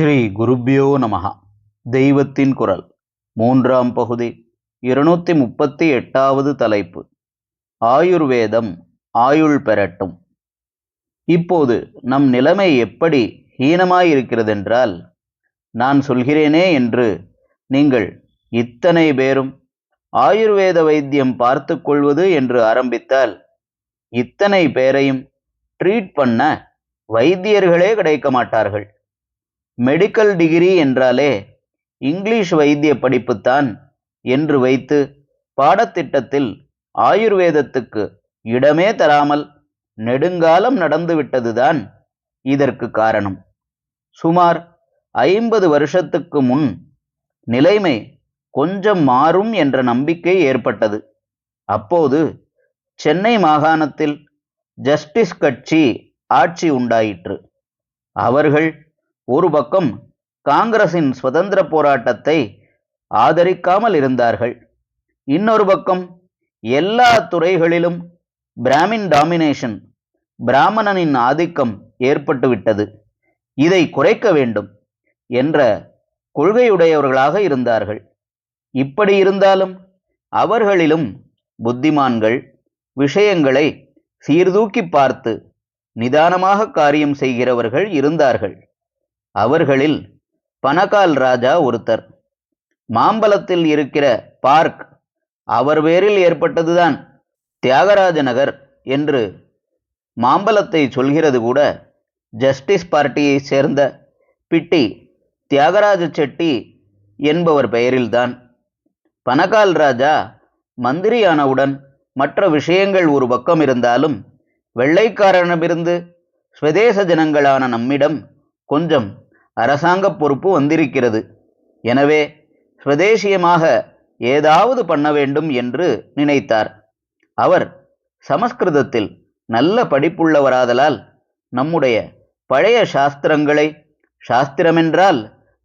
ஸ்ரீ குருப்யோ நமஹா. தெய்வத்தின் குரல். மூன்றாம் பகுதி. இருநூத்தி முப்பத்தி எட்டாவது தலைப்பு. ஆயுர்வேதம் ஆயுள் பெறட்டும். இப்போது நம் நிலைமை எப்படி ஹீனமாயிருக்கிறதென்றால் நான் சொல்கிறேனே என்று நீங்கள் இத்தனை பேரும் ஆயுர்வேத வைத்தியம் பார்த்து கொள்வது என்று ஆரம்பித்தால் இத்தனை பேரையும் ட்ரீட் பண்ண வைத்தியர்களே கிடைக்க மாட்டார்கள் மெடிக்கல் டிகிரி என்றாலே இங்கிலீஷ் வைத்திய படிப்புத்தான் என்று வைத்து பாடத்திட்டத்தில் ஆயுர்வேதத்துக்கு இடமே தராமல் நெடுங்காலம் நடந்துவிட்டதுதான் இதற்கு காரணம். சுமார் ஐம்பது வருஷத்துக்கு முன் நிலைமை கொஞ்சம் மாறும் என்ற நம்பிக்கை ஏற்பட்டது. அப்போது சென்னை மாகாணத்தில் ஜஸ்டிஸ் கட்சி ஆட்சி உண்டாயிற்று. அவர்கள் ஒரு பக்கம் காங்கிரசின் சுதந்திர போராட்டத்தை ஆதரிக்காமல் இருந்தார்கள். இன்னொரு பக்கம் எல்லா துறைகளிலும் பிராமின் டாமினேஷன் பிராமணனின் ஆதிக்கம் ஏற்பட்டுவிட்டது. இதை குறைக்க வேண்டும் என்ற கொள்கையுடையவர்களாக இருந்தார்கள். இப்படி இருந்தாலும் அவர்களிலும் புத்திமான்கள் விஷயங்களை சீர்தூக்கி பார்த்து நிதானமாக காரியம் செய்கிறவர்கள் இருந்தார்கள். அவர்களில் பனகால் ராஜா ஒருத்தர். மாம்பலத்தில் இருக்கிற பார்க் அவர் பேரில் ஏற்பட்டதுதான். தியாகராஜ நகர் என்று மாம்பலத்தை சொல்கிறது கூட ஜஸ்டிஸ் பார்ட்டியை சேர்ந்த பிட்டி தியாகராஜ செட்டி என்பவர் பெயரில்தான். பனகால் ராஜா மந்திரியானவுடன் மற்ற விஷயங்கள் ஒரு பக்கம் இருந்தாலும் வெள்ளைக்காரனமிருந்து ஸ்வதேச ஜனங்களான நம்மிடம் கொஞ்சம் அரசாங்க பொறுப்பு வந்திருக்கிறது. எனவே சுவதேசியமாக ஏதாவது பண்ண வேண்டும் என்று நினைத்தார். அவர் சமஸ்கிருதத்தில் நல்ல படிப்புள்ளவராதலால் நம்முடைய பழைய சாஸ்திரங்களை சாஸ்திரமென்றால்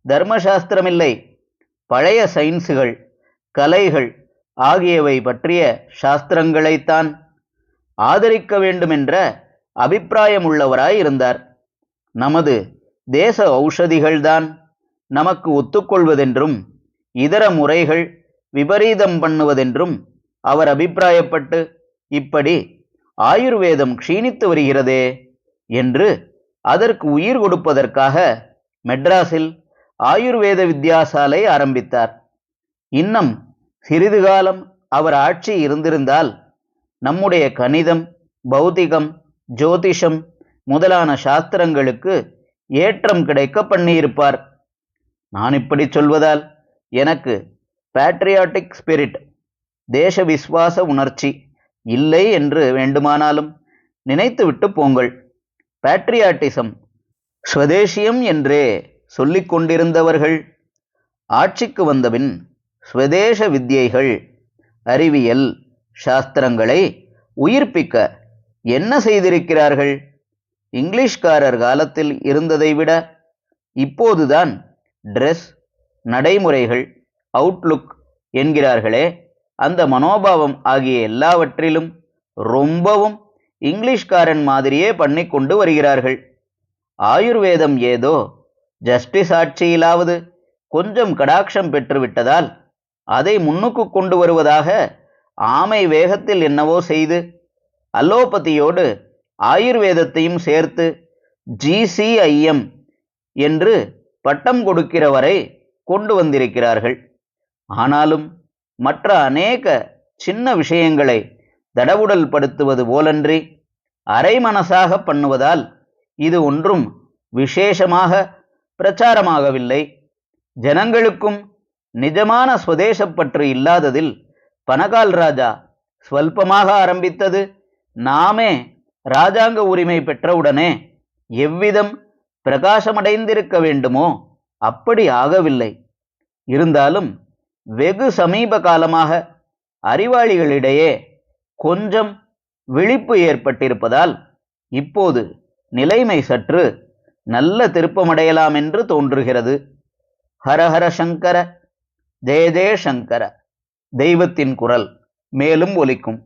தர்மசாஸ்திரமில்லை பழைய சயின்ஸுகள் கலைகள் ஆகியவை பற்றிய சாஸ்திரங்களைத்தான் ஆதரிக்க வேண்டுமென்ற அபிப்பிராயமுள்ளவராய் இருந்தார் நமது தேச ஔஷதிகள்தான் நமக்கு ஒத்துக்கொள்வதென்றும் இதர முறைகள் விபரீதம் பண்ணுவதென்றும் அவர் அபிப்பிராயப்பட்டு இப்படி ஆயுர்வேதம் க்ஷீணித்து வருகிறதே என்று அதற்கு உயிர் கொடுப்பதற்காக மெட்ராஸில் ஆயுர்வேத வித்யாசாலை ஆரம்பித்தார். இன்னும் சிறிது காலம் அவர் ஆட்சி இருந்திருந்தால் நம்முடைய கணிதம் பௌதிகம் ஜோதிஷம் முதலான சாஸ்திரங்களுக்கு ஏற்றம் கிடைக்க பண்ணியிருப்பார். நான் இப்படி சொல்வதால் எனக்கு பேட்ரியாட்டிக் ஸ்பிரிட் தேச விஸ்வாச உணர்ச்சி இல்லை என்று வேண்டுமானாலும் நினைத்துவிட்டு போங்கள். பேட்ரியாட்டிசம் ஸ்வதேசியம் என்றே சொல்லிக் கொண்டிருந்தவர்கள் ஆட்சிக்கு வந்தபின் ஸ்வதேச வித்யைகள் அறிவியல் சாஸ்திரங்களை உயிர்ப்பிக்க என்ன செய்திருக்கிறார்கள்? இங்கிலீஷ்காரர் காலத்தில் இருந்ததை விட இப்போதுதான் ட்ரெஸ் நடைமுறைகள் அவுட்லுக் என்கிறார்களே அந்த மனோபாவம் ஆகிய எல்லாவற்றிலும் ரொம்பவும் இங்கிலீஷ்காரன் மாதிரியே பண்ணி கொண்டு வருகிறார்கள். ஆயுர்வேதம் ஏதோ ஜஸ்டிஸ் ஆட்சியிலாவது கொஞ்சம் கடாட்சம் பெற்றுவிட்டதால் அதை முன்னுக்கு கொண்டு வருவதாக ஆமை வேகத்தில் என்னவோ செய்து அலோபதியோடு ஆயுர்வேதத்தையும் சேர்த்து ஜிசிஐஎம் என்று பட்டம் கொடுக்கிற வரை கொண்டு வந்திருக்கிறார்கள். ஆனாலும் மற்ற அநேக சின்ன விஷயங்களை தடவுடல் படுத்துவது போலன்றி அரைமனசாக பண்ணுவதால் இது ஒன்றும் விசேஷமாக பிரச்சாரமாகவில்லை. ஜனங்களுக்கும் நிஜமான சுதேசப்பற்று இல்லாததில் பனகால் ராஜா ஸ்வல்பமாக ஆரம்பித்தது. நாமே ராஜாங்க உரிமை பெற்றவுடனே எவ்விதம் பிரகாசமடைந்திருக்க வேண்டுமோ அப்படி ஆகவில்லை. இருந்தாலும் வெகு சமீப காலமாக அறிவாளிகளிடையே கொஞ்சம் விழிப்பு ஏற்பட்டிருப்பதால் இப்போது நிலைமை சற்று நல்ல திருப்பமடையலாம் என்று தோன்றுகிறது. ஹரஹர சங்கர ஜெய ஜெய சங்கர தெய்வத்தின் குரல் மேலும் ஒலிக்கும்.